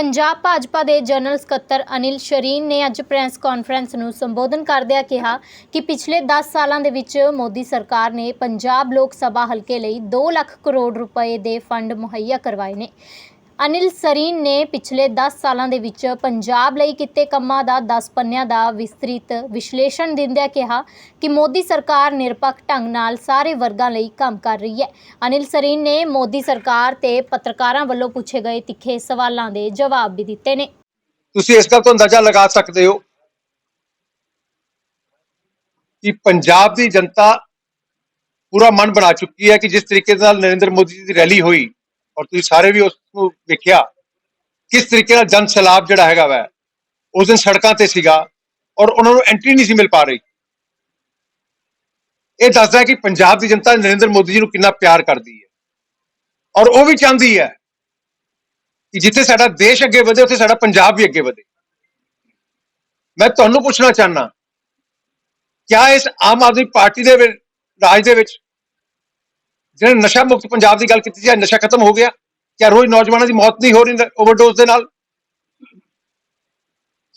ਪੰਜਾਬ ਭਾਜਪਾ ਦੇ ਜਨਰਲ ਸਕੱਤਰ ਅਨਿਲ ਸ਼ਰੀਨ ਨੇ ਅੱਜ ਪ੍ਰੈਸ ਕਾਨਫਰੰਸ ਨੂੰ ਸੰਬੋਧਨ ਕਰਦਿਆਂ ਕਿਹਾ ਕਿ ਪਿਛਲੇ 10 ਸਾਲਾਂ ਦੇ ਵਿੱਚ ਮੋਦੀ ਸਰਕਾਰ ਨੇ ਪੰਜਾਬ ਲੋਕ ਸਭਾ ਹਲਕੇ ਲਈ 2 ਲੱਖ ਕਰੋੜ ਰੁਪਏ ਦੇ ਫੰਡ ਮੁਹੱਈਆ ਕਰਵਾਏ ਨੇ। ਅਨਿਲ ਸਰੀਨ ਨੇ ਪਿਛਲੇ 10 ਸਾਲਾਂ ਦੇ ਵਿੱਚ ਪੰਜਾਬ ਲਈ ਕੀਤੇ ਕੰਮਾਂ ਦਾ 10 ਪੰਨਿਆਂ ਦਾ ਵਿਸਤ੍ਰਿਤ ਵਿਸ਼ਲੇਸ਼ਣ ਦਿੰਦਿਆਂ ਕਿਹਾ ਕਿ ਮੋਦੀ ਸਰਕਾਰ ਨਿਰਪੱਖ ਢੰਗ ਨਾਲ ਸਾਰੇ ਵਰਗਾਂ ਲਈ ਕੰਮ ਕਰ ਰਹੀ ਹੈ। ਅਨਿਲ ਸਰੀਨ ਨੇ ਮੋਦੀ ਸਰਕਾਰ ਤੇ ਪੱਤਰਕਾਰਾਂ ਵੱਲੋਂ ਪੁੱਛੇ ਗਏ ਤਿੱਖੇ ਸਵਾਲਾਂ ਦੇ ਜਵਾਬ ਵੀ ਦਿੱਤੇ ਨੇ। ਤੁਸੀਂ ਇਸ ਗੱਲ ਤੋਂ ਅੰਦਾਜ਼ਾ ਲਗਾ ਸਕਦੇ ਹੋ ਕਿ ਪੰਜਾਬ ਦੀ ਜਨਤਾ ਪੂਰਾ ਮਨ ਬਣਾ ਚੁੱਕੀ ਹੈ ਕਿ ਜਿਸ ਤਰੀਕੇ ਨਾਲ ਨਰਿੰਦਰ ਮੋਦੀ ਜੀ ਦੀ ਰੈਲੀ ਹੋਈ ਔਰ ਤੁਸੀਂ ਸਾਰੇ ਵੀ ਉਸ ਨੂੰ ਵੇਖਿਆ ਕਿਸ ਤਰੀਕੇ ਨਾਲ ਜਨ ਸੈਲਾਬ ਜਿਹੜਾ ਹੈਗਾ ਵੈ, ਉਸ ਦਿਨ ਸੜਕਾਂ ਤੇ ਸੀਗਾ ਔਰ ਉਹਨਾਂ ਨੂੰ ਐਂਟਰੀ ਨਹੀਂ ਸੀ ਮਿਲ ਪਾ ਰਹੀ। ਇਹ ਦੱਸਦਾ ਹੈ ਕਿ ਪੰਜਾਬ ਦੀ ਜਨਤਾ ਨਰਿੰਦਰ ਮੋਦੀ ਜੀ ਨੂੰ ਕਿੰਨਾ ਪਿਆਰ ਕਰਦੀ ਹੈ ਔਰ ਉਹ ਵੀ ਚਾਹੁੰਦੀ ਹੈ ਕਿ ਜਿੱਥੇ ਸਾਡਾ ਦੇਸ਼ ਅੱਗੇ ਵਧੇ, ਉੱਥੇ ਸਾਡਾ ਪੰਜਾਬ ਵੀ ਅੱਗੇ ਵਧੇ। ਮੈਂ ਤੁਹਾਨੂੰ ਪੁੱਛਣਾ ਚਾਹਨਾ ਕਿਆ ਇਸ ਆਮ ਆਦਮੀ ਪਾਰਟੀ ਦੇ ਰਾਜ ਦੇ ਵਿੱਚ ਜਿਹੜੇ ਨਸ਼ਾ ਮੁਕਤ ਪੰਜਾਬ ਦੀ ਗੱਲ ਕੀਤੀ ਜਾਏ, ਨਸ਼ਾ ਖਤਮ ਹੋ ਗਿਆ ਕਿਆ ਰੋਜ਼ ਨੌਜਵਾਨਾਂ ਦੀ ਮੌਤ ਨਹੀਂ ਹੋ ਰਹੀ, ਓਵਰਡੋਜ਼ ਦੇ ਨਾਲ।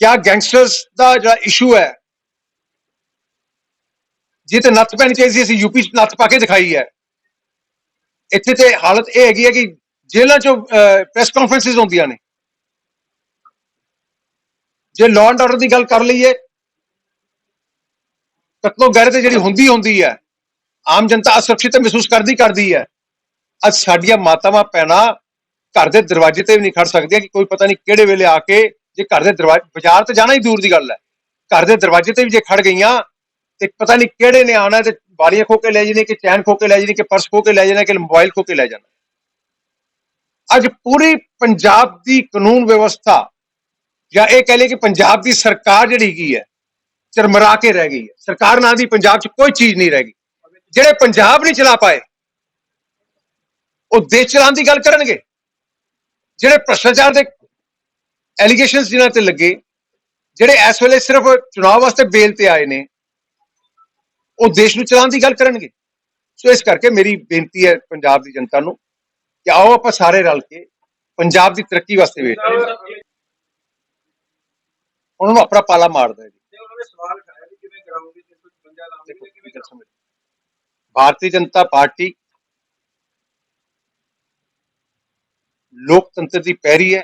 ਕਿਆ ਗੈਂਗਸਟਰਸ ਦਾ ਜਿਹੜਾ ਇਸ਼ੂ ਹੈ ਜੇ ਤੇ ਨੱਥ ਪੈਣੀ ਚਾਹੀਦੀ ਸੀ, ਅਸੀਂ ਯੂਪੀ ਚ ਨੱਥ ਪਾ ਕੇ ਦਿਖਾਈ ਹੈ। ਇੱਥੇ ਤੇ ਹਾਲਤ ਇਹ ਹੈਗੀ ਹੈ ਕਿ ਜੇਲ੍ਹਾਂ ਚੋਂ ਪ੍ਰੈਸ ਕਾਨਫਰੰਸਿਸ ਹੁੰਦੀਆਂ ਨੇ। ਜੇ ਲਾਅ ਐਂਡ ਆਰਡਰ ਦੀ ਗੱਲ ਕਰ ਲਈਏ ਕਤਲੋ ਤੇ ਜਿਹੜੀ ਹੁੰਦੀ ਹੁੰਦੀ ਹੈ। ਆਮ ਜਨਤਾ ਅਸੁਰੱਖਿਅਤ ਮਹਿਸੂਸ ਕਰਦੀ ਕਰਦੀ ਹੈ। ਅੱਜ ਸਾਡੀਆਂ ਮਾਤਾਵਾਂ ਪੈਣਾ ਘਰ ਦੇ ਦਰਵਾਜ਼ੇ ਤੇ ਵੀ ਨਹੀਂ ਖੜ ਸਕਦੀਆਂ ਕਿ ਕੋਈ ਪਤਾ ਨਹੀਂ ਕਿਹੜੇ ਵੇਲੇ ਆ ਕੇ ਜੇ ਘਰ ਦੇ ਦਰਵਾਜ਼ੇ ਬਾਜ਼ਾਰ ਤੇ ਜਾਣਾ ਹੀ ਦੂਰ ਦੀ ਗੱਲ ਹੈ। ਘਰ ਦੇ ਦਰਵਾਜ਼ੇ ਤੇ ਵੀ ਜੇ ਖੜ ਗਈਆਂ ਤੇ ਪਤਾ ਨਹੀਂ ਕਿਹੜੇ ਨੇ ਆਣਾ ਤੇ ਬਾਲੀਆਂ ਖੋ ਕੇ ਲੈ ਜਾਣੇ ਕਿ ਚੈਨ ਖੋ ਕੇ ਲੈ ਜਾਣੇ ਕਿ ਪਰਸ ਖੋ ਕੇ ਲੈ ਜਾਣਾ ਕਿ ਮੋਬਾਈਲ ਖੋ ਕੇ ਲੈ ਜਾਣਾ। ਅੱਜ ਪੂਰੀ ਪੰਜਾਬ ਦੀ ਕਾਨੂੰਨ ਵਿਵਸਥਾ ਜਾਂ ਇਹ ਕਹ ਲਈਏ ਕਿ ਪੰਜਾਬ ਦੀ ਸਰਕਾਰ ਜਿਹੜੀ ਕੀ ਹੈ, ਚਰਮਰਾ ਕੇ ਰਹਿ ਗਈ ਹੈ। ਸਰਕਾਰ ਨਾਂ ਦੀ ਪੰਜਾਬ 'ਚ ਕੋਈ ਚੀਜ਼ ਨਹੀਂ ਰਹਿ ਗਈ। ਜਿਹੜੇ ਪੰਜਾਬ ਨਹੀਂ ਚਲਾ ਪਾਏ ਉਹ ਦੇਸ਼ ਚਲਾਉਣ ਦੀ ਗੱਲ ਕਰਨਗੇ। ਜਿਹੜੇ ਭ੍ਰਸ਼ਟਾਚਾਰ ਦੇ ਐਲੀਗੇਸ਼ਨਸ ਜਿਨ੍ਹਾਂ ਤੇ ਲੱਗੇ ਜਿਹੜੇ ਇਸ ਵੇਲੇ ਸਿਰਫ ਚੁਣਾਵ ਵਾਸਤੇ ਬੇਲ ਤੇ ਆਏ ਨੇ ਉਹ ਦੇਸ਼ ਨੂੰ ਚਲਾਉਣ ਦੀ ਗੱਲ ਕਰਨਗੇ। ਸੋ ਇਸ ਕਰਕੇ ਮੇਰੀ ਬੇਨਤੀ ਹੈ ਪੰਜਾਬ ਦੀ ਜਨਤਾ ਨੂੰ ਕਿ ਆਓ ਆਪਾਂ ਸਾਰੇ ਰਲ ਕੇ ਪੰਜਾਬ ਦੀ ਤਰੱਕੀ ਵਾਸਤੇ ਵੇਖ ਉਹਨਾਂ ਨੂੰ ਆਪਣਾ ਪਾਲਾ ਮਾਰਦਾ ਹੈ ਜੀ। ਉਹਨਾਂ ਨੇ ਸਵਾਲ ਉਠਾਇਆ ਵੀ ਕਿਵੇਂ ਕਰਾਉਂਗੇ 355 ਲਾਉਂਗੇ ਕਿਵੇਂ ਕੀ ਕਰਾਉਂਗੇ? ਸਮਝ ਭਾਰਤੀ ਜਨਤਾ ਪਾਰਟੀ ਲੋਕਤੰਤਰ ਦੀ ਪੈਰੀ ਹੈ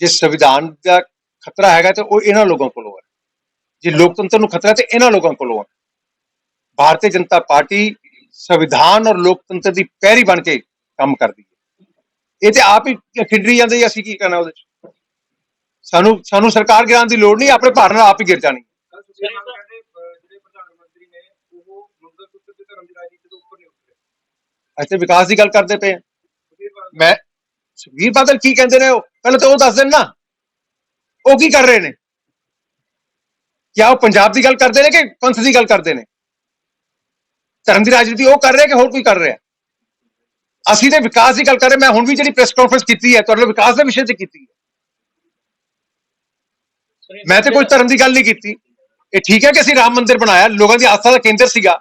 ਜੇ ਸੰਵਿਧਾਨ ਦਾ ਖਤਰਾ ਹੈਗਾ ਤੇ ਉਹ ਇਹਨਾਂ ਲੋਕਾਂ ਕੋਲੋਂ ਹੈ ਜੇ ਲੋਕਤੰਤਰ ਨੂੰ ਖਤਰਾ ਤੇ ਇਹਨਾਂ ਲੋਕਾਂ ਕੋਲੋਂ ਹੈ ਭਾਰਤੀ ਜਨਤਾ ਪਾਰਟੀ ਸੰਵਿਧਾਨ ਔਰ ਲੋਕਤੰਤਰ ਦੀ ਪੈਰੀ ਬਣ ਕੇ ਕੰਮ ਕਰਦੀ ਹੈ ਇਹ ਤੇ ਆਪ ਹੀ ਖਿੰਡਰੀ ਜਾਂਦੇ ਜੀ, ਅਸੀਂ ਕੀ ਕਰਨਾ ਉਹਦੇ ਚ ਸਾਨੂੰ ਸਾਨੂੰ ਸਰਕਾਰ ਗਿਰਾਉਣ ਦੀ ਲੋੜ ਨਹੀਂ ਆਪਣੇ ਭਾਰਤ ਨਾਲ ਆਪ ਹੀ ਗਿਰ ਜਾਣੀ ਕੱਲ ਸੁਖਬੀਰ ਬਾਦਲ ਕਹਿੰਦੇ ਅਹ, ਜਿਹੜੇ ਪ੍ਰਧਾਨ ਮੰਤਰੀ ਨੇ ਉਹ ਮੰਗਲ ਸੂਤਰ ਤੇ ਧਰਮ ਦੀ ਰਾਜਨੀਤੀ ਤੋਂ ਉੱਪਰ ਨਹੀਂ ਉੱਠਦੇ ਅਸੀਂ ਤੇ ਵਿਕਾਸ ਦੀ ਗੱਲ ਕਰਦੇ ਪਏ ਹਾਂ ਮੈਂ, ਸੁਖਬੀਰ ਬਾਦਲ ਕੀ ਕਹਿੰਦੇ ਨੇ ਉਹ? ਪਹਿਲਾਂ ਤਾਂ ਉਹ ਦੱਸ ਦੇਣ ਨਾ। ਉਹ ਕੀ ਕਰ ਰਹੇ ਨੇ? ਕਿਆ ਉਹ ਪੰਜਾਬ ਦੀ ਗੱਲ ਕਰਦੇ ਨੇ ਕਿ ਪੰਥ ਦੀ ਗੱਲ ਕਰਦੇ ਨੇ? ਧਰਮ ਦੀ ਰਾਜਨੀਤੀ ਉਹ ਕਰ ਰਿਹਾ ਕਿ ਹੋਰ ਕੋਈ ਕਰ ਰਿਹਾ? ਅਸੀਂ ਤੇ ਵਿਕਾਸ ਦੀ ਗੱਲ ਕਰ ਰਹੇ, ਮੈਂ ਹੁਣ ਵੀ ਜਿਹੜੀ ਪ੍ਰੈਸ ਕਾਨਫਰੰਸ ਕੀਤੀ ਹੈ, ਤੁਹਾਡੇ ਨਾਲ ਵਿਕਾਸ ਦੇ ਵਿਸ਼ੇ ਤੇ ਕੀਤੀ ਹੈ। ਮੈਂ ਤੇ ਕੋਈ ਧਰਮ ਦੀ ਗੱਲ ਨਹੀਂ ਕੀਤੀ। ਇਹ ਠੀਕ ਹੈ ਕਿ ਅਸੀਂ ਰਾਮ ਮੰਦਿਰ ਬਣਾਇਆ, ਲੋਕਾਂ ਦੀ ਆਸਥਾ ਦਾ ਕੇਂਦਰ ਸੀਗਾ।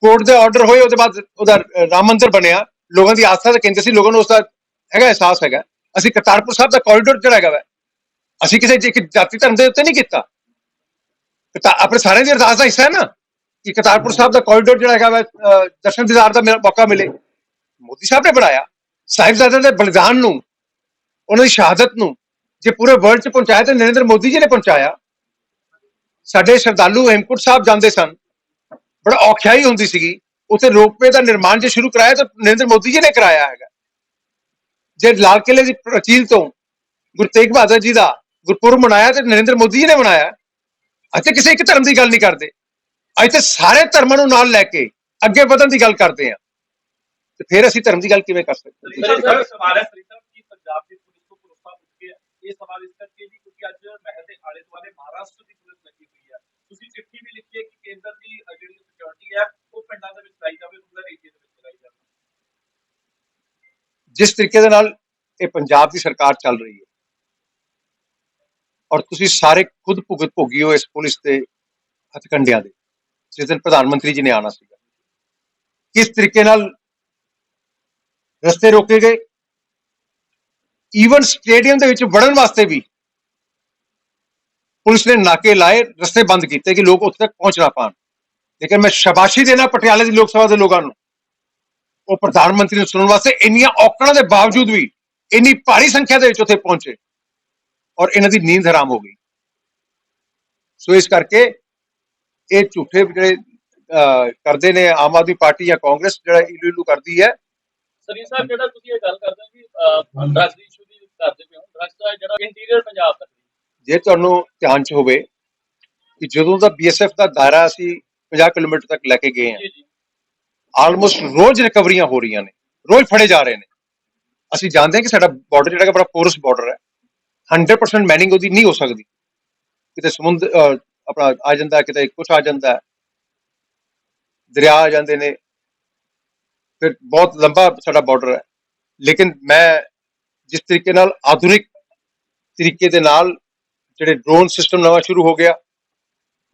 ਕੋਰਟ ਦੇ ਆਰਡਰ ਹੋਏ, ਉਹਦੇ ਬਾਅਦ ਉਹਦਾ ਰਾਮ ਮੰਦਿਰ ਬਣਿਆ। ਲੋਕਾਂ ਦੀ ਆਸਥਾ ਦਾ ਕੇਂਦਰ ਸੀ, ਲੋਕਾਂ ਨੂੰ ਉਸ ਦਾ ਹੈਗਾ, ਅਹਿਸਾਸ ਹੈਗਾ। ਅਸੀਂ ਕਰਤਾਰਪੁਰ ਸਾਹਿਬ ਦਾ ਕੋਰੀਡੋਰ ਜਿਹੜਾ ਹੈਗਾ ਵਾ, ਅਸੀਂ ਕਿਸੇ ਇੱਕ ਜਾਤੀ ਧਰਮ ਦੇ ਉੱਤੇ ਨਹੀਂ ਕੀਤਾ। ਕਰਤਾ- ਆਪਣੇ ਸਾਰਿਆਂ ਦੀ ਅਰਦਾਸ ਦਾ ਹਿੱਸਾ ਹੈ ਨਾ, ਕਿ ਕਰਤਾਰਪੁਰ ਸਾਹਿਬ ਦਾ ਕੋਰੀਡੋਰ ਜਿਹੜਾ ਹੈਗਾ ਵਾ ਦਰਸ਼ਨ ਦੀਦਾਰ ਦਾ ਮੇਰਾ ਮੌਕਾ ਮਿਲੇ। ਮੋਦੀ ਸਾਹਿਬ ਨੇ ਬਣਾਇਆ। ਸਾਹਿਬਜ਼ਾਦਿਆਂ ਦੇ ਬਲੀਦਾਨ ਨੂੰ, ਉਹਨਾਂ ਦੀ ਸ਼ਹਾਦਤ ਨੂੰ, ਜੇ ਪੂਰੇ ਵਰਲਡ 'ਚ ਪਹੁੰਚਾਇਆ ਤੇ ਨਰਿੰਦਰ ਮੋਦੀ ਜੀ ਨੇ ਪਹੁੰਚਾਇਆ। ਸਾਡੇ ਸ਼ਰਧਾਲੂ ਹੇਮਕੁੰਟ ਸਾਹਿਬ ਜਾਂਦੇ ਸਨ। ਬੜਾ ਔਖਿਆਈ ਹੁੰਦੀ ਸੀਗੀ। ਉੱਥੇ ਰੋਪਵੇ ਦਾ ਨਿਰਮਾਣ ਜੇ ਸ਼ੁਰੂ ਕਰਾਇਆ ਤਾਂ ਨਰਿੰਦਰ ਮੋਦੀ ਜੀ ਨੇ ਕਰਾਇਆ ਹੈਗਾ। ਜੇ ਲਾਲ ਕਿਲੇ ਦੀ ਪ੍ਰਾਚੀਨ ਤੋਂ ਗੁਰੂ ਤੇਗ ਬਹਾਦਰ ਜੀ ਦਾ ਗੁਰਪੁਰਬ ਮਨਾਇਆ ਤੇ ਨਰਿੰਦਰ ਮੋਦੀ ਜੀ ਨੇ ਮਨਾਇਆ ਅਤੇ ਕਿਸੇ ਇੱਕ ਧਰਮ ਦੀ ਗੱਲ ਨਹੀਂ ਕਰਦੇ। ਅੱਜ ਤੇ ਸਾਰੇ ਧਰਮਾਂ ਨੂੰ ਨਾਲ ਲੈ ਕੇ ਅੱਗੇ ਵਧਣ ਦੀ ਗੱਲ ਕਰਦੇ ਆ ਤੇ ਫਿਰ ਅਸੀਂ ਧਰਮ ਦੀ ਗੱਲ ਕਿਵੇਂ ਕਰ ਸਕਦੇ ਹਾਂ? ਸਰ ਸਵਾਲ ਹੈ ਸ੍ਰੀ ਸਾਹਿਬ ਕਿ ਪੰਜਾਬ ਦੀ ਪੁਲਿਸ ਤੋਂ ਭਰੋਸਾ ਉੱਠ ਗਿਆ ਇਹ ਸਵਾਲ ਇਸ ਕਰਕੇ ਵੀ ਕਿਉਂਕਿ ਅੱਜ ਮਹਿਲ ਦੇ ਆਲੇ ਦੁਆਲੇ ਮਹਾਰਾਸ਼ਟਰ ਦੀ ਪੁਲਿਸ ਲੱਗੀ ਹੋਈ ਹੈ ਤੁਸੀਂ ਚਿੱਠੀ ਵੀ ਲਿਖੀ ਹੈ ਕਿ ਕੇਂਦਰ ਦੀ ਅ, ਜਿਹੜੀ ਸਿਕਿਉਰਿਟੀ ਹੈ ਉਹ ਪਿੰਡਾਂ ਦੇ ਵਿੱਚ ਲਾਈ ਜਾਵੇ ਰੂਰਲ ਏਰੀਆ ਦੇ ਵਿੱਚ ਲਾਈ ਜਾਵੇ ਜਿਸ ਤਰੀਕੇ ਦੇ ਨਾਲ ਇਹ ਪੰਜਾਬ ਦੀ ਸਰਕਾਰ ਚੱਲ ਰਹੀ ਹੈ ਔਰ ਤੁਸੀਂ ਸਾਰੇ ਖੁਦ ਭੁਗਤ ਭੋਗੀ ਹੋ ਇਸ ਪੁਲਿਸ ਦੇ ਹਥਕੰਡਿਆਂ ਦੇ, ਜਿਸ ਦਿਨ ਪ੍ਰਧਾਨ ਮੰਤਰੀ ਜੀ ਨੇ ਆਣਾ ਸੀਗਾ। ਕਿਸ ਤਰੀਕੇ ਨਾਲ ਰਸਤੇ ਰੋਕੇ ਗਏ? ਈਵਨ ਸਟੇਡੀਅਮ ਦੇ ਵਿੱਚ ਵੜਨ ਵਾਸਤੇ ਵੀ ਪੁਲਿਸ ਨੇ ਨਾਕੇ ਲਾਏ, ਰਸਤੇ ਬੰਦ ਕੀਤੇ ਕਿ ਲੋਕ ਉੱਥੇ ਤੱਕ ਪਹੁੰਚ ਨਾ ਪਾਣ। ਲੇਕਿਨ ਮੈਂ ਸ਼ਾਬਾਸ਼ੀ ਦੇਣਾ ਪਟਿਆਲੇ ਦੀ ਲੋਕ ਸਭਾ ਦੇ ਲੋਕਾਂ ਨੂੰ। ਉਹ ਪ੍ਰਧਾਨ ਮੰਤਰੀ ਨੂੰ ਸੁਣਨ ਵਾਸਤੇ ਇੰਨੀਆਂ ਔਕੜਾਂ ਦੇ ਬਾਵਜੂਦ ਵੀ ਇੰਨੀ ਭਾਰੀ ਸੰਖਿਆ ਦੇ ਵਿੱਚ ਉੱਥੇ ਪਹੁੰਚੇ ਔਰ ਇਹਨਾਂ ਦੀ ਨੀਂਦ ਹਰਾਮ ਹੋ ਗਈ। ਸੋ ਇਸ ਕਰਕੇ ਇਹ ਝੂਠੇ ਜਿਹੜੇ ਕਰਦੇ ਨੇ ਆਮ ਆਦਮੀ ਪਾਰਟੀ ਜਾਂ ਕਾਂਗਰਸ ਜਿਹੜਾ ਇਲੂ ਇਲੂ ਕਰਦੀ ਹੈ। ਸਰੀਰ ਸਾਹਿਬ ਜਿਹੜਾ ਤੁਸੀਂ ਇਹ ਗੱਲ ਕਰਦੇ ਹੋ ਕਿ ਡਰੱਗ ਦੀ ਇਸ਼ੂ ਦੀ ਕਰਦੇ ਪਏ ਹੋ ਡਰੱਗ ਦਾ ਜਿਹੜਾ ਇੰਟੀਰੀਅਰ ਪੰਜਾਬ ਤੱਕ ਜੇ ਤੁਹਾਨੂੰ ਧਿਆਨ ਚ ਹੋਵੇ ਕਿ ਜਦੋਂ ਦਾ ਬੀਐਸਐਫ ਦਾ ਦਾਇਰਾ ਅਸੀਂ 50 ਕਿਲੋਮੀਟਰ ਤੱਕ ਲੈ ਕੇ ਗਏ ਹਾਂ ਜੀ ਜੀ। ਆਲਮੋਸਟ ਰੋਜ਼ ਰਿਕਵਰੀਆਂ ਹੋ ਰਹੀਆਂ ਨੇ, ਰੋਜ਼ ਫੜੇ ਜਾ ਰਹੇ ਨੇ। ਅਸੀਂ ਜਾਣਦੇ ਹਾਂ ਕਿ ਸਾਡਾ ਬਾਰਡਰ ਜਿਹੜਾ ਕਿ ਬੜਾ ਪੋਰਸ ਬਾਰਡਰ ਹੈ 100% ਮੈਨਿੰਗ ਉਹਦੀ ਨਹੀਂ ਹੋ ਸਕਦੀ। ਕਿਤੇ ਸਮੁੰਦਰ ਆਪਣਾ ਆ ਜਾਂਦਾ, ਕਿਤੇ ਕੁਝ ਆ ਜਾਂਦਾ। ਦਰਿਆ ਆ ਜਾਂਦੇ ਨੇ। ਫਿਰ ਬਹੁਤ ਲੰਬਾ ਸਾਡਾ ਬਾਰਡਰ ਹੈ। ਲੇਕਿਨ ਮੈਂ ਜਿਸ ਤਰੀਕੇ ਨਾਲ ਆਧੁਨਿਕ ਤਰੀਕੇ ਦੇ ਨਾਲ ਜਿਹੜੇ ਡਰੋਨ ਸਿਸਟਮ ਨਵਾਂ ਸ਼ੁਰੂ ਹੋ ਗਿਆ,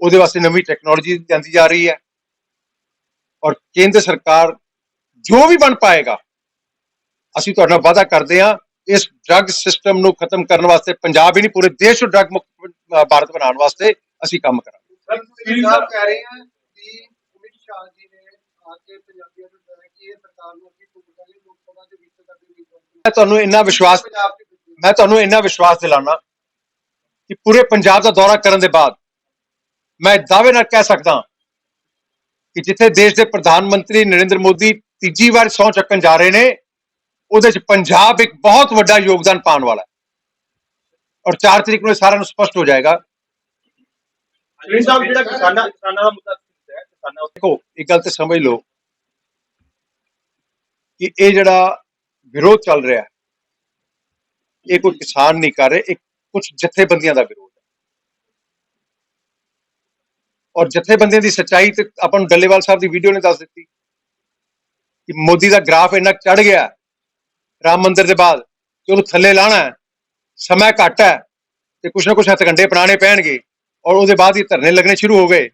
ਉਹਦੇ ਵਾਸਤੇ ਨਵੀਂ ਟੈਕਨੋਲੋਜੀ ਜਾਂਦੀ ਜਾ ਰਹੀ ਹੈ। ਔਰ ਕੇਂਦਰ ਸਰਕਾਰ ਜੋ ਵੀ ਬਣ ਪਾਏਗਾ ਅਸੀਂ ਤੁਹਾਡੇ ਵਾਅਦਾ ਕਰਦੇ ਹਾਂ ਇਸ ਡਰੱਗ ਸਿਸਟਮ ਨੂੰ ਖਤਮ ਕਰਨ ਵਾਸਤੇ ਪੰਜਾਬ ਹੀ ਨਹੀਂ ਪੂਰੇ ਦੇਸ਼ ਨੂੰ ਡਰੱਗ ਮੁਕਤ ਭਾਰਤ ਬਣਾਉਣ ਵਾਸਤੇ ਅਸੀਂ ਕੰਮ ਕਰਾਂਗੇ। ਸਰ ਤੁਸੀਂ ਸਾਹਿਬ ਕਹਿ ਰਹੇ ਆ ਕਿ ਅਮਿਤ ਸ਼ਾਹ ਜੀ ਨੇ ਆ ਕੇ ਪੰਜਾਬੀਆਂ ਨੂੰ ਦੱਸਿਆ ਕਿ ਇਹ ਸਰਕਾਰ ਨੂੰ ਅਸੀਂ ਟੁੱਟਾਂਗੇ ਲੋਕ ਸਭਾ ਦੇ ਵਿੱਚ ਸਾਡੇ ਵੀ ਮੈਂ ਤੁਹਾਨੂੰ ਇੰਨਾ ਵਿਸ਼ਵਾਸ ਮੈਂ ਤੁਹਾਨੂੰ ਇੰਨਾ ਵਿਸ਼ਵਾਸ ਦਿਲਾਣਾ ਕਿ ਪੂਰੇ ਪੰਜਾਬ ਦਾ ਦੌਰਾ ਕਰਨ ਦੇ ਬਾਅਦ ਮੈਂ ਦਾਅਵੇ ਨਾਲ ਕਹਿ ਸਕਦਾ ਕਿ ਜਿੱਥੇ ਦੇਸ਼ ਦੇ ਪ੍ਰਧਾਨ ਮੰਤਰੀ ਨਰਿੰਦਰ ਮੋਦੀ ਤੀਜੀ ਵਾਰ ਸਹੁੰ ਚੱਕਣ ਜਾ ਰਹੇ ਨੇ ਉਹਦੇ ਚ ਪੰਜਾਬ ਇੱਕ ਬਹੁਤ ਵੱਡਾ ਯੋਗਦਾਨ ਪਾਉਣ ਵਾਲਾ ਹੈ। ਔਰ 4 ਤਰੀਕ ਨੂੰ ਸਾਰਿਆਂ ਨੂੰ ਸਪਸ਼ਟ ਹੋ ਜਾਏਗਾ। ਸਰੀਰ ਸਾਹਿਬ ਜਿਹੜਾ ਕਿਸਾਨਾਂ ਕਿਸਾਨਾਂ ਦਾ ਮੁੱਦਾ ਤੁਸੀਂ ਹੈ ਕਿਸਾਨਾਂ ਉੱਤੇ ਦੇਖੋ ਇੱਕ ਗੱਲ ਤੇ ਸਮਝ ਲਓ ਕਿ ਇਹ ਜਿਹੜਾ ਵਿਰੋਧ ਚੱਲ ਰਿਹਾ ਹੈ ਇਹ ਕੋਈ ਕਿਸਾਨ ਨਹੀਂ ਕਰ ਰਹੇ ਇਹ ਕੁਝ ਜਥੇਬੰਦੀਆਂ ਦਾ ਵਿਰੋਧ ਹੈ ਔਰ ਜਥੇਬੰਦੀਆਂ ਦੀ ਸੱਚਾਈ ਤੇ ਆਪਾਂ ਨੂੰ ਡੱਲੇਵਾਲ ਸਾਹਿਬ ਦੀ ਵੀਡੀਓ ਨੇ ਦੱਸ ਦਿੱਤੀ ਕਿ ਮੋਦੀ ਦਾ ਗ੍ਰਾਫ ਇੰਨਾ ਚੜ ਗਿਆ ਰਾਮ ਮੰਦਿਰ ਦੇ ਬਾਅਦ ਕਿ ਉਹਨੂੰ ਥੱਲੇ ਲਾਣਾ ਹੈ, ਸਮਾਂ ਘੱਟ ਹੈ ਤੇ ਕੁਛ ਨਾ ਕੁਛ ਹੱਥਕੰਡੇ ਬਣਾਉਣੇ ਪੈਣਗੇ ਔਰ ਉਹਦੇ ਬਾਅਦ ਹੀ ਧਰਨੇ ਲੱਗਣੇ ਸ਼ੁਰੂ ਹੋ ਗਏ।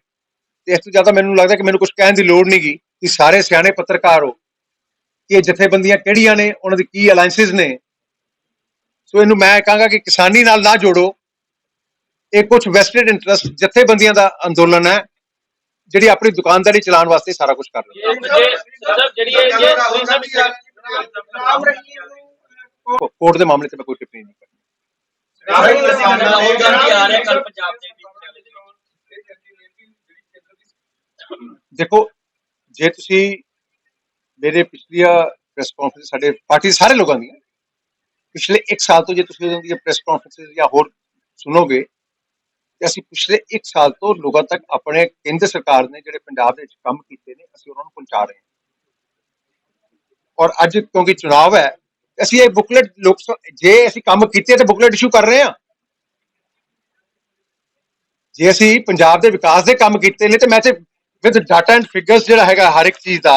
ਤੇ ਇਸ ਤੋਂ ਜ਼ਿਆਦਾ ਮੈਨੂੰ ਲੱਗਦਾ ਕਿ ਮੈਨੂੰ ਕੁਝ ਕਹਿਣ ਦੀ ਲੋੜ ਨਹੀਂ ਨਹੀਂਗੀ ਕਿ ਸਾਰੇ ਸਿਆਣੇ ਪੱਤਰਕਾਰ ਹੋ। ਕਿ ਇਹ ਜਥੇਬੰਦੀਆਂ ਕਿਹੜੀਆਂ ਨੇ? ਉਹਨਾਂ ਦੀ ਕੀ ਅਲਾਈਅੰਸਸ ਨੇ? ਸੋ ਇਹਨੂੰ ਮੈਂ ਕਹਾਂਗਾ ਕਿ ਕਿਸਾਨੀ ਨਾਲ ਨਾ ਜੋੜੋ। ਇਹ ਕੁਝ ਵੈਸਟਡ ਇੰਟਰਸਟ ਜਥੇਬੰਦੀਆਂ ਦਾ ਅੰਦੋਲਨ ਹੈ ਜਿਹੜੀ ਆਪਣੀ ਦੁਕਾਨਦਾਰੀ ਚਲਾਉਣ ਵਾਸਤੇ ਸਾਰਾ ਕੁਝ ਕਰ ਰਹੀ ਹੈ ਕੋਰਟ ਦੇ ਮਾਮਲੇ ਤੇ ਮੈਂ ਕੋਈ ਟਿੱਪਣੀ ਨਹੀਂ। ਦੇਖੋ ਜੇ ਤੁਸੀਂ ਮੇਰੇ ਪਿਛਲੀਆਂ ਪ੍ਰੈਸ ਕਾਨਫਰੰਸ ਸਾਡੇ ਪਾਰਟੀ ਦੇ ਸਾਰੇ ਲੋਕਾਂ ਦੀਆਂ ਪਿਛਲੇ 1 ਸਾਲ ਤੋਂ ਜੇ ਤੁਸੀਂ ਉਹਨਾਂ ਦੀਆਂ ਪ੍ਰੈਸ ਕਾਨਫਰੰਸ ਜਾਂ ਹੋਰ ਸੁਣੋਗੇ ਤੇ ਅਸੀਂ ਪਿਛਲੇ 1 ਸਾਲ ਤੋਂ ਲੋਕਾਂ ਤੱਕ ਆਪਣੇ ਕੇਂਦਰ ਸਰਕਾਰ ਨੇ ਜਿਹੜੇ ਪੰਜਾਬ ਦੇ ਵਿੱਚ ਕੰਮ ਕੀਤੇ ਨੇ, ਅਸੀਂ ਉਹਨਾਂ ਨੂੰ ਪਹੁੰਚਾ ਰਹੇ ਹਾਂ। ਔਰ ਅੱਜ ਕਿਉਂਕਿ ਚੁਣਾਵ ਹੈ, ਅਸੀਂ ਇਹ ਬੁਕਲੇਟ ਲੋਕ ਜੇ ਅਸੀਂ ਕੰਮ ਕੀਤੇ ਤੇ ਬੁਕਲੇਟ ਇਸ਼ੂ ਕਰ ਰਹੇ ਹਾਂ। ਜੇ ਅਸੀਂ ਪੰਜਾਬ ਦੇ ਵਿਕਾਸ ਦੇ ਕੰਮ ਕੀਤੇ ਨੇ ਤੇ ਮੈਂ ਤੇ ਵਿਦ ਡਾਟਾ ਐਂਡ ਫਿਗਰਸ ਜਿਹੜਾ ਹੈਗਾ ਹਰ ਇੱਕ ਚੀਜ਼ ਦਾ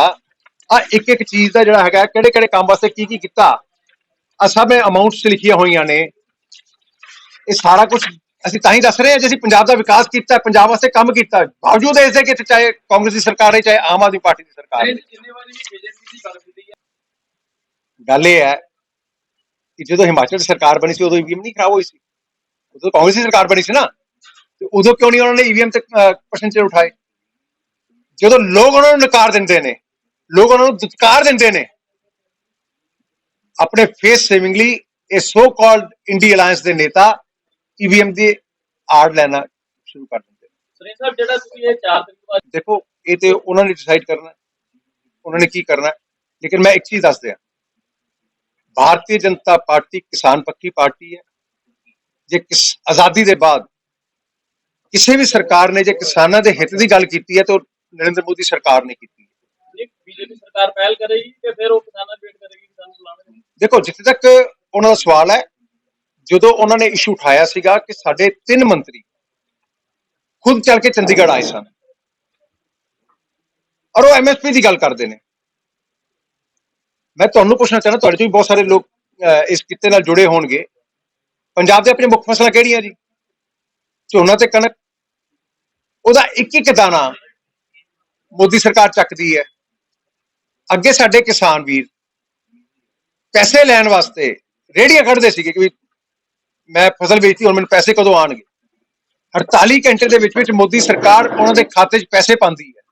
ਆ ਇੱਕ ਇੱਕ ਚੀਜ਼ ਦਾ ਜਿਹੜਾ ਹੈਗਾ, ਕਿਹੜੇ ਕਿਹੜੇ ਕੰਮ ਵਾਸਤੇ ਕੀ ਕੀ ਕੀਤਾ ਆ ਸਭ ਇਹ ਅਮਾਉਂਟਸ ਲਿਖੀਆਂ ਹੋਈਆਂ ਨੇ। ਇਹ ਸਾਰਾ ਕੁਝ ਅਸੀਂ ਤਾਂ ਹੀ ਦੱਸ ਰਹੇ ਹਾਂ ਜੇ ਅਸੀਂ ਪੰਜਾਬ ਦਾ ਵਿਕਾਸ ਕੀਤਾ ਪੰਜਾਬ ਵਾਸਤੇ ਕੰਮ ਕੀਤਾ ਬਾਵਜੂਦ ਇਸ ਦੇ ਕਿ ਚਾਹੇ ਕਾਂਗਰਸ ਦੀ ਸਰਕਾਰ ਹੈ ਚਾਹੇ ਆਮ ਆਦਮੀ ਪਾਰਟੀ ਦੀ ਸਰਕਾਰ ਹੈ। ਗੱਲ ਕੀਤੀ ਹੈ? ਗੱਲ ਇਹ ਹੈ ਕਿ ਜਦੋਂ ਹਿਮਾਚਲ ਦੀ ਸਰਕਾਰ ਬਣੀ ਸੀ ਉਦੋਂ ਈਵੀਐਮ ਨਹੀਂ ਖਰਾਬ ਹੋਈ ਸੀ। ਉਦੋਂ ਕਾਂਗਰਸ ਦੀ ਸਰਕਾਰ ਬਣੀ ਸੀ ਨਾ ਤੇ ਉਦੋਂ ਕਿਉਂ ਨਹੀਂ ਉਹਨਾਂ ਨੇ ਈਵੀਐਮ ਤੇ ਪਰਸੈਂਟੇਜ ਉਠਾਏ? ਜਦੋਂ ਲੋਕ ਉਹਨਾਂ ਨੂੰ ਨਕਾਰ ਦਿੰਦੇ ਨੇ ਲੋਕ ਉਹਨਾਂ ਨੂੰ ਦੁਤਕਾਰ ਦਿੰਦੇ ਨੇ ਆਪਣੇ ਫੇਸ ਸੇਵਿੰਗ ਲਈ ਇਹ ਸੋ ਕਾਲਡ ਇੰਡੀ ਅਲਾਈਅੰਸ ਦੇ ਨੇਤਾ ਈਵੀਐਮ ਦੀ ਆੜ ਲੈਣਾ ਸ਼ੁਰੂ ਕਰ ਦਿੰਦੇ ਨੇ ਸਰੀਰ ਸਾਹਿਬ ਜਿਹੜਾ ਤੁਸੀਂ ਇਹ 4 ਤਰੀਕ ਬਾਅਦ ਦੇਖੋ ਇਹ ਤੇ ਉਹਨਾਂ ਨੇ ਡਿਸਾਈਡ ਕਰਨਾ। ਉਹਨਾਂ ਨੇ ਕੀ ਕਰਨਾ। ਲੇਕਿਨ ਮੈਂ ਇੱਕ ਚੀਜ਼ ਦੱਸ ਦਿਆਂ ਭਾਰਤੀ ਜਨਤਾ ਪਾਰਟੀ ਕਿਸਾਨ ਪੱਖੀ ਪਾਰਟੀ ਹੈ ਜੇ ਕਿਸ ਆਜ਼ਾਦੀ ਦੇ ਬਾਅਦ ਕਿਸੇ ਵੀ ਸਰਕਾਰ ਨੇ ਜੇ ਕਿਸਾਨਾਂ ਦੇ ਹਿੱਤ ਦੀ ਗੱਲ ਕੀਤੀ ਹੈ ਤਾਂ ਨਰਿੰਦਰ ਮੋਦੀ ਸਰਕਾਰ ਨੇ ਕੀਤੀ ਹੈ ਬੀਜੇਪੀ ਸਰਕਾਰ ਪਹਿਲ ਕਰੇਗੀ ਤੇ ਫਿਰ ਉਹ ਕਿਸਾਨਾਂ ਵੇਟ ਕਰੇਗੀ ਕਿਸਾਨ ਬੁਲਾਉਣਗੇ ਦੇਖੋ ਜਿੱਥੇ ਤੱਕ ਉਹਨਾਂ ਦਾ ਸਵਾਲ ਹੈ ਜਦੋਂ ਉਹਨਾਂ ਨੇ ਇਸ਼ੂ ਉਠਾਇਆ ਸੀਗਾ ਕਿ ਸਾਡੇ ਤਿੰਨ ਮੰਤਰੀ ਖੁਦ ਚੱਲ ਕੇ ਚੰਡੀਗੜ੍ਹ ਆਏ ਸਨ। ਔਰ ਉਹ ਐਮਐਸਪੀ ਦੀ ਗੱਲ ਕਰਦੇ ਨੇ। ਮੈਂ ਤੁਹਾਨੂੰ ਪੁੱਛਣਾ ਚਾਹੁੰਦਾ, ਤੁਹਾਡੇ ਚੋਂ ਵੀ ਬਹੁਤ ਸਾਰੇ ਲੋਕ ਇਸ ਕਿੱਤੇ ਨਾਲ ਜੁੜੇ ਹੋਣਗੇ। ਪੰਜਾਬ ਦੇ ਆਪਣੇ ਮੁੱਖ ਫਸਲਾਂ ਕਿਹੜੀਆਂ ਜੀ? ਝੋਨਾ ਤੇ ਕਣਕ। ਉਹਦਾ ਇੱਕ ਇੱਕ ਦਾਣਾ ਮੋਦੀ ਸਰਕਾਰ ਚੱਕਦੀ ਹੈ। ਅੱਗੇ ਸਾਡੇ ਕਿਸਾਨ ਵੀਰ ਪੈਸੇ ਲੈਣ ਵਾਸਤੇ ਰੇੜੀਆਂ ਕੱਢਦੇ ਸੀਗੇ ਕਿ ਮੈਂ ਫਸਲ ਵੇਚਤੀ, ਹੁਣ ਮੈਨੂੰ ਪੈਸੇ ਕਦੋਂ ਆਣਗੇ 48 ਘੰਟੇ ਦੇ ਵਿੱਚ ਵਿੱਚ ਮੋਦੀ ਸਰਕਾਰ ਉਹਨਾਂ ਦੇ ਖਾਤੇ 'ਚ ਪੈਸੇ ਪਾਉਂਦੀ ਹੈ।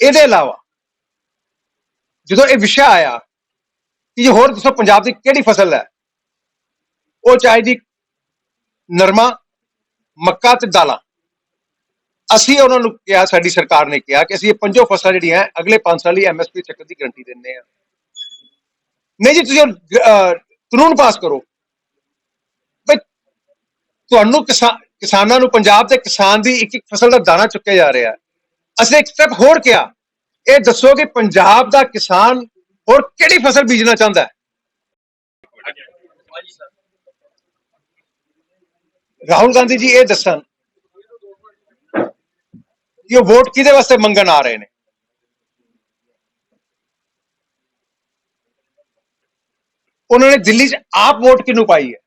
ਇਹਦੇ ਇਲਾਵਾ ਜਦੋਂ ਇਹ ਵਿਸ਼ਾ ਆਇਆ ਕਿ ਹੋਰ ਦੱਸੋ ਪੰਜਾਬ ਦੀ ਕਿਹੜੀ ਫਸਲ ਹੈ, ਉਹ ਚਾਹੇ ਜੀ ਨਰਮਾ, ਮੱਕਾ ਤੇ ਦਾਲਾਂ। ਅਸੀਂ ਉਹਨਾਂ ਨੂੰ ਕਿਹਾ, ਸਾਡੀ ਸਰਕਾਰ ਨੇ ਕਿਹਾ ਕਿ ਅਸੀਂ ਇਹ ਪੰਜੋ ਫਸਲਾਂ ਜਿਹੜੀਆਂ ਅਗਲੇ 5 ਸਾਲ ਲਈ ਐਮਐਸਪੀ ਚੱਕਰ ਦੀ ਗਰੰਟੀ ਦਿੰਦੇ ਆ ਨਹੀਂ ਜੀ, ਤੁਸੀਂ ਕਾਨੂੰਨ ਪਾਸ ਕਰੋ। ਬਈ ਤੁਹਾਨੂੰ ਕਿਸਾ- ਕਿਸਾਨਾਂ ਨੂੰ ਪੰਜਾਬ ਦੇ ਕਿਸਾਨ ਦੀ ਇੱਕ ਇੱਕ ਫਸਲ ਦਾ ਦਾਣਾ ਚੁੱਕਿਆ ਜਾ ਰਿਹਾ ਅਸੀਂ ਇੱਕ ਸਟੈਪ ਹੋਰ ਕਿਹਾ। ਇਹ ਦੱਸੋ ਕਿ ਪੰਜਾਬ ਦਾ ਕਿਸਾਨ ਹੋਰ ਕਿਹੜੀ ਫਸਲ ਬੀਜਣਾ ਚਾਹੁੰਦਾ ਹੈ? ਰਾਹੁਲ ਗਾਂਧੀ ਜੀ ਇਹ ਦੱਸਣ ਕਿ ਉਹ ਵੋਟ ਕਿਹਦੇ ਵਾਸਤੇ ਮੰਗਣ ਆ ਰਹੇ ਨੇ? ਉਹਨਾਂ ਨੇ ਦਿੱਲੀ 'ਚ ਆਪ ਵੋਟ ਕਿਹਨੂੰ ਪਾਈ ਹੈ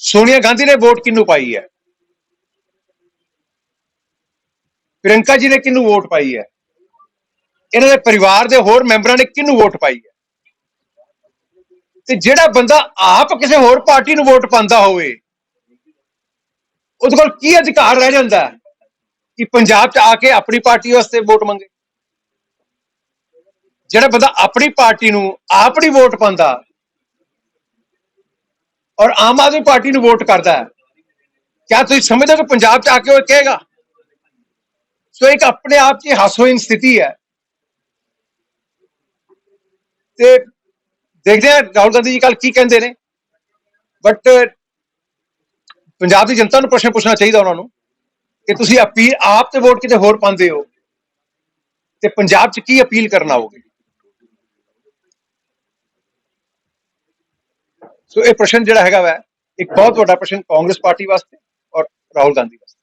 ਸੋਨੀਆ ਗਾਂਧੀ ਨੇ ਵੋਟ ਕਿਹਨੂੰ ਪਾਈ ਹੈ ਪ੍ਰਿਯੰਕਾ ਜੀ ਨੇ ਕਿਹਨੂੰ ਵੋਟ ਪਾਈ ਹੈ ਇਹਨਾਂ ਦੇ ਪਰਿਵਾਰ ਦੇ ਹੋਰ ਮੈਂਬਰਾਂ ਨੇ ਕਿਹਨੂੰ ਵੋਟ ਪਾਈ ਹੈ ਤੇ ਜਿਹੜਾ ਬੰਦਾ ਆਪ ਕਿਸੇ ਹੋਰ ਪਾਰਟੀ ਨੂੰ ਵੋਟ ਪਾਉਂਦਾ ਹੋਵੇ ਉਹਦੇ ਕੋਲ ਕੀ ਅਧਿਕਾਰ ਰਹਿ ਜਾਂਦਾ ਕਿ ਪੰਜਾਬ 'ਚ ਆ ਕੇ ਆਪਣੀ ਪਾਰਟੀ ਵਾਸਤੇ ਵੋਟ ਮੰਗੇ ਜਿਹੜਾ ਬੰਦਾ ਆਪਣੀ ਪਾਰਟੀ ਨੂੰ ਆਪ ਨਹੀਂ ਵੋਟ ਪਾਉਂਦਾ ਔਰ ਆਮ ਆਦਮੀ ਪਾਰਟੀ ਨੂੰ ਵੋਟ ਕਰਦਾ ਹੈ, ਕਿਆ ਤੁਸੀਂ ਸਮਝਦੇ ਹੋ ਕਿ ਪੰਜਾਬ 'ਚ ਆ ਕੇ ਉਹ ਕਹੇਗਾ? ਸੋ ਇੱਕ ਆਪਣੇ ਆਪ 'ਚ ਹਾਸੋਹੀਨ ਸਥਿਤੀ ਹੈ। ਤੇ ਦੇਖਦੇ ਹਾਂ ਰਾਹੁਲ ਗਾਂਧੀ ਜੀ ਕੱਲ ਕੀ ਕਹਿੰਦੇ ਨੇ। ਬਟ ਪੰਜਾਬ ਦੀ ਜਨਤਾ ਨੂੰ ਪ੍ਰਸ਼ਨ ਪੁੱਛਣਾ ਚਾਹੀਦਾ ਉਹਨਾਂ ਨੂੰ ਕਿ ਤੁਸੀਂ ਅਪੀਲ ਆਪ ਤੇ ਵੋਟ ਕਿਤੇ ਹੋਰ ਪਾਉਂਦੇ ਹੋ ਤੇ ਪੰਜਾਬ 'ਚ ਕੀ ਅਪੀਲ ਕਰਨ ਆਓਗੇ ਸੋ ਇਹ ਪ੍ਰਸ਼ਨ ਜਿਹੜਾ ਹੈਗਾ ਵੈ ਇੱਕ ਬਹੁਤ ਵੱਡਾ ਪ੍ਰਸ਼ਨ ਕਾਂਗਰਸ ਪਾਰਟੀ ਵਾਸਤੇ ਔਰ ਰਾਹੁਲ ਗਾਂਧੀ ਵਾਸਤੇ।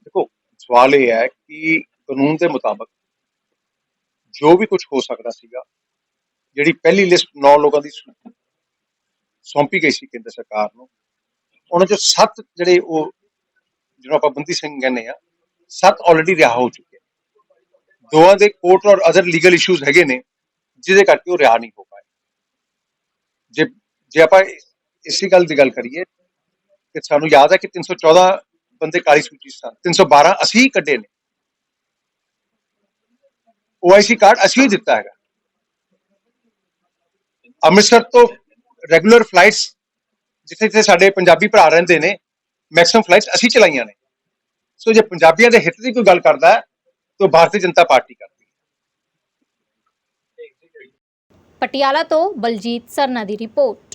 ਦੇਖੋ ਸਵਾਲ ਇਹ ਹੈ ਕਿ ਕਾਨੂੰਨ ਦੇ ਮੁਤਾਬਕ ਜੋ ਵੀ ਕੁਝ ਹੋ ਸਕਦਾ ਸੀਗਾ ਜਿਹੜੀ ਪਹਿਲੀ ਲਿਸਟ 9 ਲੋਕਾਂ ਦੀ ਸੌਂਪੀ ਗਈ ਸੀ ਕੇਂਦਰ ਸਰਕਾਰ ਨੂੰ ਉਹਨਾਂ ਚੋਂ 7 ਜਿਹੜੇ ਉਹ ਜਿਹਨੂੰ ਆਪਾਂ ਬੰਦੀ ਸਿੰਘ ਕਹਿੰਦੇ ਆ 7 ਆਲਰੇਡੀ ਰਿਹਾ ਹੋ ਚੁੱਕੇ ਦੋਵਾਂ ਦੇ ਕੋਰਟ ਔਰ ਅਦਰ ਲੀਗਲ ਇਸ਼ੂਜ਼ ਹੈਗੇ ਨੇ ਜਿਹਦੇ ਕਰਕੇ ਉਹ ਰਿਹਾ ਨਹੀਂ ਹੋ ਜੇ ਜੇ ਆਪਾਂ ਇਸੇ ਗੱਲ ਦੀ ਗੱਲ ਕਰੀਏ ਕਿ ਸਾਨੂੰ ਯਾਦ ਹੈ ਕਿ 314 ਬੰਦੇ ਕਾਲੀ ਸੂਚੀ 'ਚ ਸਨ। 312 ਅਸੀਂ ਕੱਢੇ ਨੇ। ਓਆਈਸੀ ਕਾਰਡ ਅਸੀਂ ਦਿੱਤਾ ਹੈਗਾ। ਅੰਮ੍ਰਿਤਸਰ ਤੋਂ ਰੈਗੂਲਰ ਫਲਾਈਟਸ ਜਿੱਥੇ ਜਿੱਥੇ ਸਾਡੇ ਪੰਜਾਬੀ ਭਰਾ ਰਹਿੰਦੇ ਨੇ, ਮੈਕਸਿਮਮ ਫਲਾਈਟਸ ਅਸੀਂ ਚਲਾਈਆਂ ਨੇ। ਸੋ ਜੇ ਪੰਜਾਬੀਆਂ ਦੇ ਹਿੱਤ ਦੀ ਕੋਈ ਗੱਲ ਕਰਦਾ ਹੈ, ਤਾਂ ਭਾਰਤੀ ਜਨਤਾ ਪਾਰਟੀ ਕਰਦਾ ਹੈ ਪਟਿਆਲਾ ਤੋਂ ਬਲਜੀਤ ਸਰਨਾ ਦੀ ਰਿਪੋਰਟ।